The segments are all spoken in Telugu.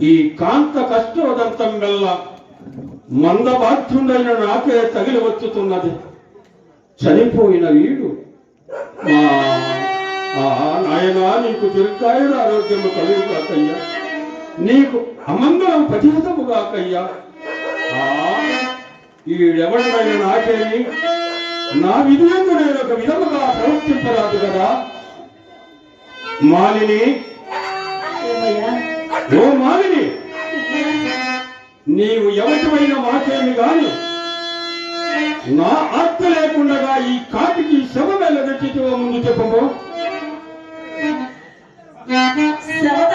ఈ కాంత కష్టోదంతం వల్ల మందబాధ్యుడైన నాకే తగిలి వచ్చుతున్నది. చనిపోయిన వీడు. నాయనా నీకు దీర్ఘాయుర ఆరోగ్యము కలుగుగాకయ్యా నీకు అమంగళం పతిహితముగాకయ్యా ఆ ఈడెవడైన నాకేమి నా విధులందు నేను ఒక విధముగా ప్రవర్తింపరాదు కదా. మాలిని ఏమయ్యా? ఓ మాదిని నీవు ఎవరివైన మాకేమి గాని నా ఆత్మ లేకుండా ఈ కాటికి శవమేల పెట్టితో ముందు చెప్పము శవత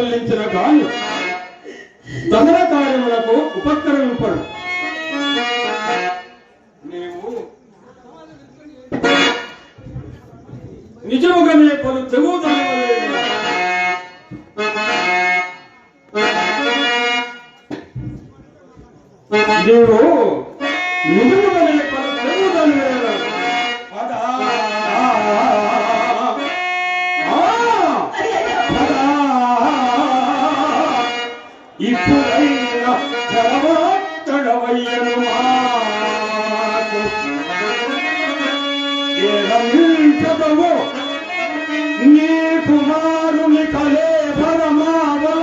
చెల్లించిన కాని దహన కార్యములకు ఉపక్రమింపడు. నీవు నిజముగానే పలు తెగు నీవు నిజముగానే పలు తెగుదలవలే ఇప్పుడైనా చరవత్తడవయ్యను మాకు ఏడంచదవు నీ కుమారుని కలే పరమావల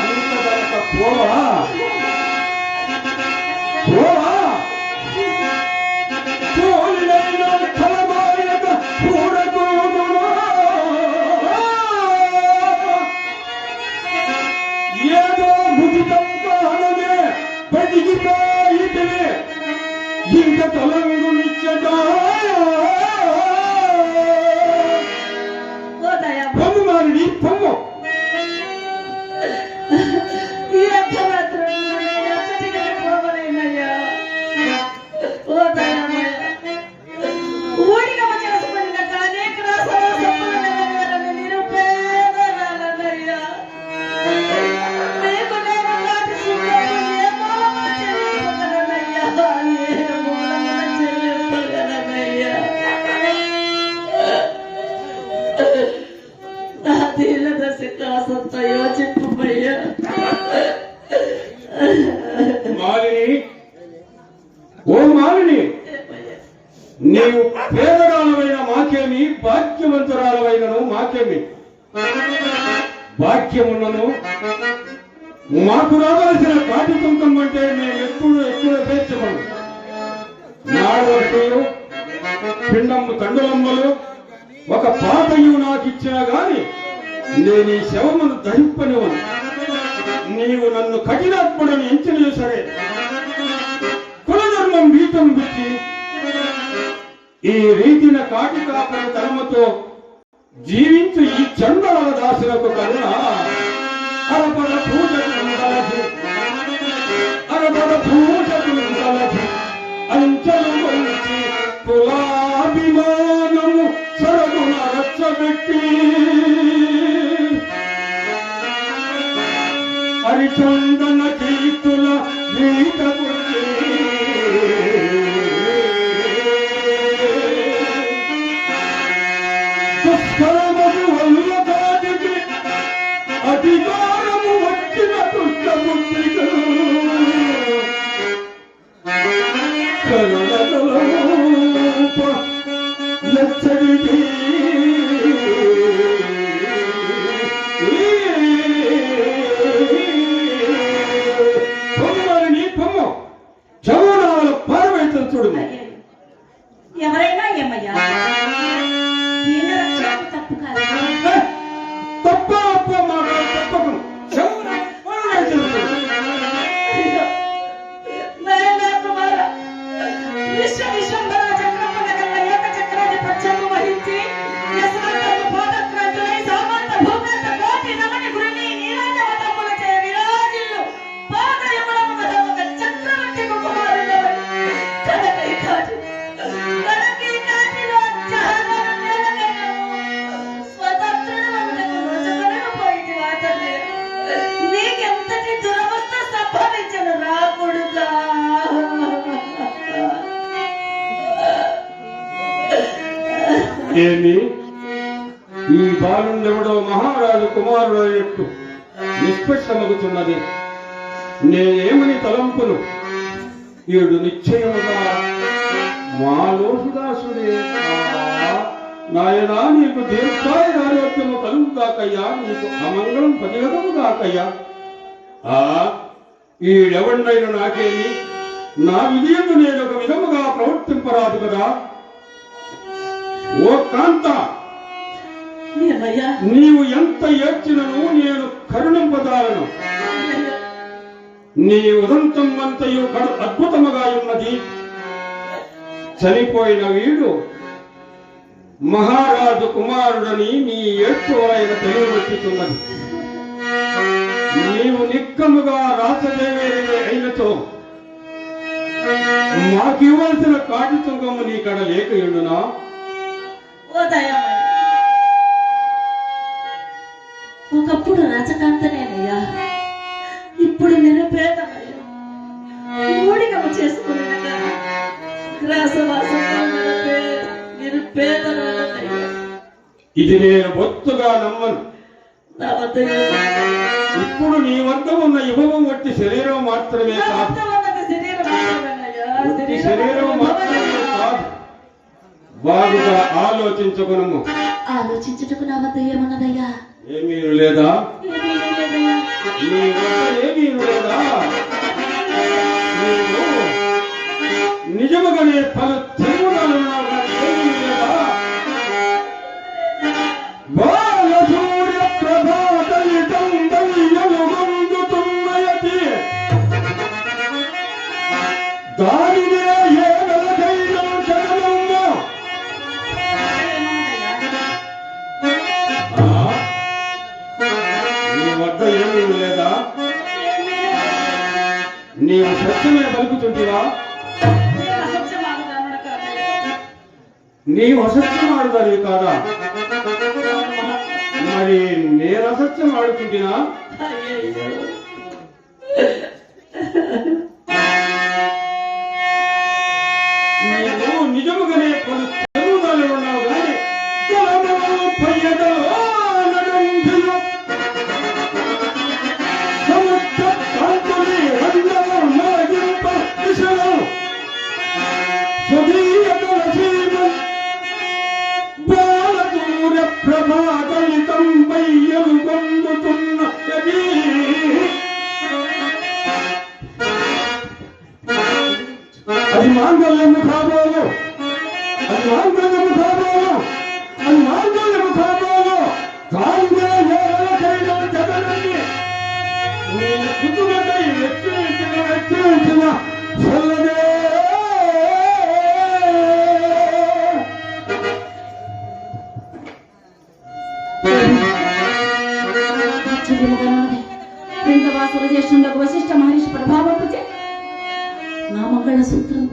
అంతదనక పోవా పోవా ఇంక తొలంగు నిచ్చగా తీల యోచింపయ్యా మాలిని ఓ మాలిని నీవు పేదరాలమైన మాకేమి భాగ్యవంతురాలమైనను మాకేమి? భాగ్యమున్నను మాకు రావాల్సిన కాటి తుంకం అంటే మేము ఎప్పుడు ఎక్కువ చేర్చమను నాడు పిండమ్మ కండులమ్మలు తండ్రులమ్మలు ఒక పాతయు నాకు ఇచ్చినా గాని నేను ఈ శవమును దహింపనివను నీవు నన్ను కఠినప్పుడని ఎంచిన సరే కులధర్మం బీతం గుచ్చి ఈ రీతిన కాటి కాపరి తరమతో జీవించు ఈ చండాల దాసులకు కన్నా అరపర పూజకుందలసి అరపర పూజకుందలసి అంచెలు మంచి కులాభిమానము సరగుణ రచ్చబెట్టి Chanda Christian is a man. ఏమి? ఈ బాలుండెవడో మహారాజు కుమారుడు అయినట్టు నిష్పక్షమగుతున్నది నేనేమని తలంపును? ఈడు నిశ్చయముగా మాలోసుదాసుడే నాయనా నీకు దీర్ఘాయ ఆరోగ్యము కలుగుగాకయ్యా నీకు అమంగళం పదిగదముగాకయ్యా ఆ ఈడెవడినైనా నాకేమి? నా విజయము నేను ఒక విధముగా ప్రవర్తింపరాదు కదా. ఓ కాంత! నీవు ఎంత ఏడ్చినను నేను కరుణింపదాలను నీ ఉదంతం అంతయు కడు అద్భుతముగా ఉన్నది. చనిపోయిన వీడు మహారాజు కుమారుడని నీ ఏడ్పు ఆయన తెలియవచ్చుతున్నది నీవు నిక్కముగా రాసదేవేది అయినతో మాకివ్వలసిన కాటి తుంగము నీ కడ లేక ఎండునా? ఓ దయామయ్య ఒకప్పుడు రచకాంతనేనయ్యా ఇప్పుడు నిరుపేదమయ్యా. మూడికము చేసుకుని ఇది నేను బొత్తుగా నమ్మను. ఇప్పుడు నీ వద్ద ఉన్న యువము వట్టి శరీరం మాత్రమే కాదు. శరీరం బాగుగా ఆలోచించుకునము ఆలోచించుటకు నా వద్ద ఏమన్నదయ్యా? ఏమీ లేదా? ఏమీ లేదా? నీవు సత్యమే పలుకుతుంటివా నీవు అసత్యం ఆడుతావు కాదా? మరి నేను అసత్యం ఆడుతుంటినా అది మాంగళ్యము కాబోలు అది మాంగళ్యము కాబోలు అది మాంగళ్యము కాబోలు కాంగే ఏలకైన జగనని నేను కుటుంబకై వెచ్చించిన వెచ్చించిన చల్లదే చేస్తుండకు వశిష్ఠ మహర్షి ప్రభావం సూత్రం.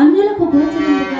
అన్యులకు గోచరం